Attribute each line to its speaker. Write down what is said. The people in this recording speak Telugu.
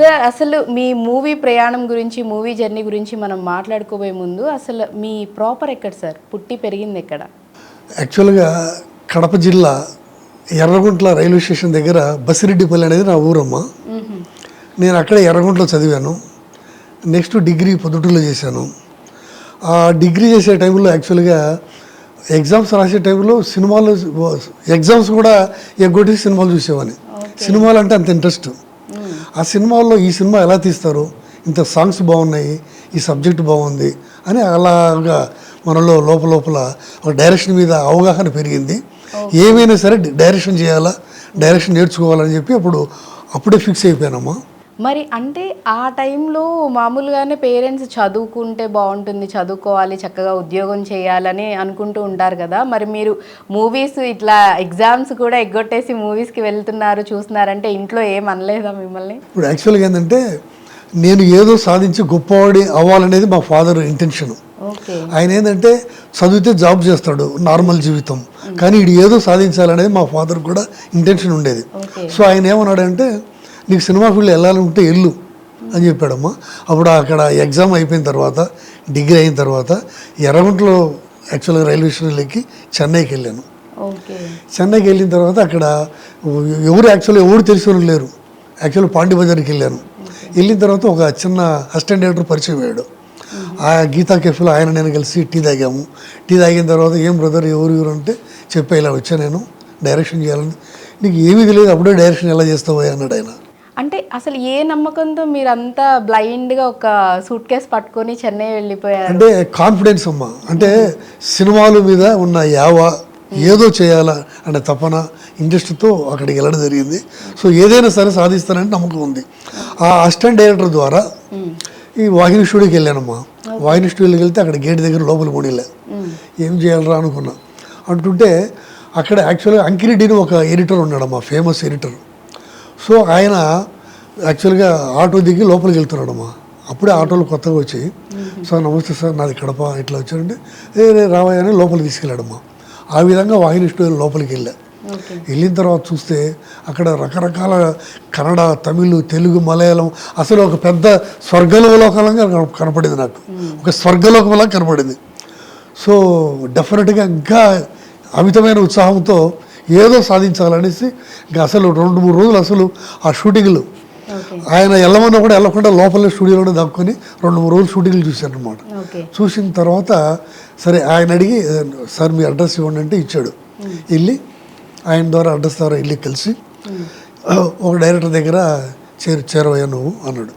Speaker 1: సార్ అసలు మీ మూవీ ప్రయాణం గురించి మూవీ జర్నీ గురించి మనం మాట్లాడుకోబోయే ముందు అసలు మీ ప్రాపర్ ఎక్కడ సార్ పుట్టి పెరిగింది ఎక్కడ?
Speaker 2: యాక్చువల్గా కడప జిల్లా ఎర్రగుంట్ల రైల్వే స్టేషన్ దగ్గర బసిరెడ్డిపల్లి అనేది నా ఊరమ్మ. నేను అక్కడే ఎర్రగుంటలో చదివాను. నెక్స్ట్ డిగ్రీ పొద్దుటూరులో చేశాను. ఆ డిగ్రీ చేసే టైంలో యాక్చువల్గా ఎగ్జామ్స్ రాసే టైంలో సినిమాలు ఎగ్జామ్స్ కూడా ఎగ్గొట్టి సినిమాలు చూసేవాడిని. సినిమాలు అంటే అంత ఇంట్రెస్ట్ ఆ సినిమాల్లో ఈ సినిమా ఎలా తీస్తారు? ఇంత సాంగ్స్ బాగున్నాయి ఈ సబ్జెక్ట్ బాగుంది అని అలాగా మనలో లోపల లోపల ఒక డైరెక్షన్ మీద అవగాహన పెరిగింది. ఏమైనా సరే డైరెక్షన్ చేయాలా డైరెక్షన్ నేర్చుకోవాలని చెప్పి అప్పుడు అప్పుడే ఫిక్స్ అయిపోయానమ్మా.
Speaker 1: మరి అంటే ఆ టైంలో మామూలుగానే పేరెంట్స్ చదువుకుంటే బాగుంటుంది చదువుకోవాలి చక్కగా ఉద్యోగం చేయాలని అనుకుంటూ ఉంటారు కదా. మరి మీరు మూవీస్ ఇట్లా ఎగ్జామ్స్ కూడా ఎగ్గొట్టేసి మూవీస్కి వెళ్తున్నారు చూస్తున్నారంటే ఇంట్లో ఏం అనలేదా మిమ్మల్ని?
Speaker 2: ఇప్పుడు యాక్చువల్గా ఏంటంటే నేను ఏదో సాధించి గొప్పవాడి అవ్వాలనేది మా ఫాదర్ ఇంటెన్షన్. ఆయన ఏంటంటే చదివితే జాబ్ చేస్తాడు నార్మల్ జీవితం. కానీ ఇది ఏదో సాధించాలనేది మా ఫాదర్ కూడా ఇంటెన్షన్ ఉండేది. సో ఆయన ఏమన్నాడంటే నీకు సినిమా ఫీల్డ్ వెళ్ళాలంటే వెళ్ళు అని చెప్పాడమ్మా. అప్పుడు అక్కడ ఎగ్జామ్ అయిపోయిన తర్వాత డిగ్రీ అయిన తర్వాత ఎర్రగుంటలో యాక్చువల్గా రైల్వే స్టేషన్ ఎక్కి చెన్నైకి వెళ్ళాను. చెన్నైకి వెళ్ళిన తర్వాత అక్కడ ఎవరు యాక్చువల్గా ఎవరు తెలిసిన వాళ్ళు లేరు. యాక్చువల్ పాండి బజార్కి వెళ్ళాను వెళ్ళిన తర్వాత ఒక చిన్న అసిస్టెంట్ డైరెక్టర్ పరిచయం అయ్యాడు. ఆ గీతా కెఫ్లో ఆయన నేను కలిసి టీ తాగాము. టీ తాగిన తర్వాత ఏం బ్రదర్ ఎవరు ఎవరు అంటే చెప్పే ఇలా వచ్చా నేను డైరెక్షన్ చేయాలని. నీకు ఏమీ తెలియదు అప్పుడే డైరెక్షన్ ఎలా చేస్తావా అన్నాడు ఆయన.
Speaker 1: అంటే అసలు ఏ నమ్మకంతో మీరు అంతా బ్లైండ్గా ఒక సూట్ కేస్ పట్టుకొని చెన్నై వెళ్ళిపోయారు?
Speaker 2: అంటే కాన్ఫిడెన్స్ అమ్మా. అంటే సినిమాల మీద ఉన్న యావ ఏదో చేయాలా అనే తపన ఇంట్రెస్ట్తో అక్కడికి వెళ్ళడం జరిగింది. సో ఏదైనా సరే సాధిస్తానని నమ్మకం ఉంది. ఆ అసిస్టెంట్ డైరెక్టర్ ద్వారా ఈ వాహిని స్టూడియోకి వెళ్ళానమ్మా. వాహిని స్టూడియోకి వెళ్తే అక్కడ గేట్ దగ్గర లోపల పోనీలే ఏం చేయాలరా అనుకున్నా. అంటుంటే అక్కడ యాక్చువల్గా అంకిరెడ్డిని ఒక ఎడిటర్ ఉన్నాడమ్మా ఫేమస్ ఎడిటర్. సో ఆయన యాక్చువల్గా ఆటో దిగి లోపలికి వెళ్తున్నాడమ్మా. అప్పుడే ఆటోలు కొత్తగా వచ్చి సార్ నమస్తే సార్ నాది కడప ఇట్లా వచ్చాడంటే ఏ రే రావయ్య అని లోపలికి తీసుకెళ్ళాడమ్మా. ఆ విధంగా వాహిని స్టూడియో లోపలికి వెళ్ళా. వెళ్ళిన తర్వాత చూస్తే అక్కడ రకరకాల కన్నడ తమిళ్ తెలుగు మలయాళం అసలు ఒక పెద్ద స్వర్గలోకంగా కనపడింది నాకు. ఒక స్వర్గలోకంలా కనపడింది. సో డెఫినెట్గా ఇంకా అమితమైన ఉత్సాహంతో ఏదో సాధించాలనేసి అసలు రెండు మూడు రోజులు అసలు ఆ షూటింగ్లు. ఆయన వెళ్ళమన్నా కూడా వెళ్ళకుండా లోపల స్టూడియోలోనే దాక్కొని రెండు మూడు రోజులు షూటింగ్లు చూశాను అనమాట చూసిన తర్వాత సరే ఆయన అడిగి సార్ మీ అడ్రస్ ఇవ్వండి అంటే ఇచ్చాడు. వెళ్ళి ఆయన ద్వారా అడ్రస్ ద్వారా వెళ్ళి కలిసి ఒక డైరెక్టర్ దగ్గర చేరు చేరవయ్యా నువ్వు అన్నాడు.